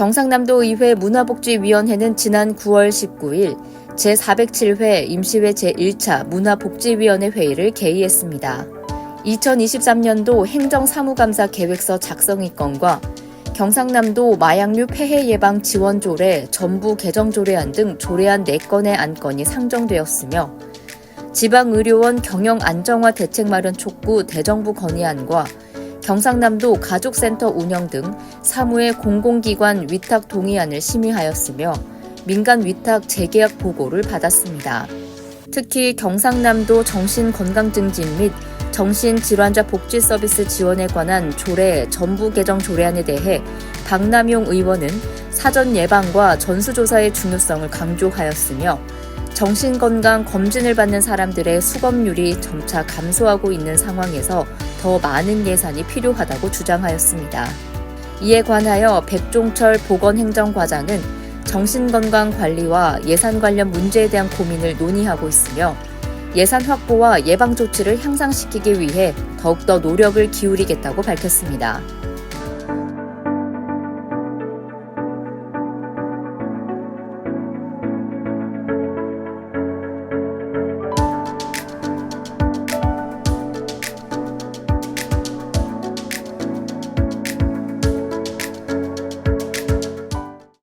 경상남도 의회 문화복지위원회는 지난 9월 19일 제407회 임시회 제1차 문화복지위원회 회의를 개의했습니다. 2023년도 행정사무감사 계획서 작성의 건과 경상남도 마약류 폐해 예방 지원 조례 전부 개정 조례안 등 조례안 4건의 안건이 상정되었으며 지방의료원 경영 안정화 대책 마련 촉구 대정부 건의안과 경상남도 가족센터 운영 등 사무의 공공기관 위탁 동의안을 심의하였으며 민간 위탁 재계약 보고를 받았습니다. 특히 경상남도 정신건강증진 및 정신질환자 복지 서비스 지원에 관한 조례 전부 개정 조례안에 대해 박남용 의원은 사전 예방과 전수조사의 중요성을 강조하였으며 정신건강 검진을 받는 사람들의 수검률이 점차 감소하고 있는 상황에서 더 많은 예산이 필요하다고 주장하였습니다. 이에 관하여 백종철 보건행정과장은 정신건강 관리와 예산 관련 문제에 대한 고민을 논의하고 있으며 예산 확보와 예방 조치를 향상시키기 위해 더욱더 노력을 기울이겠다고 밝혔습니다.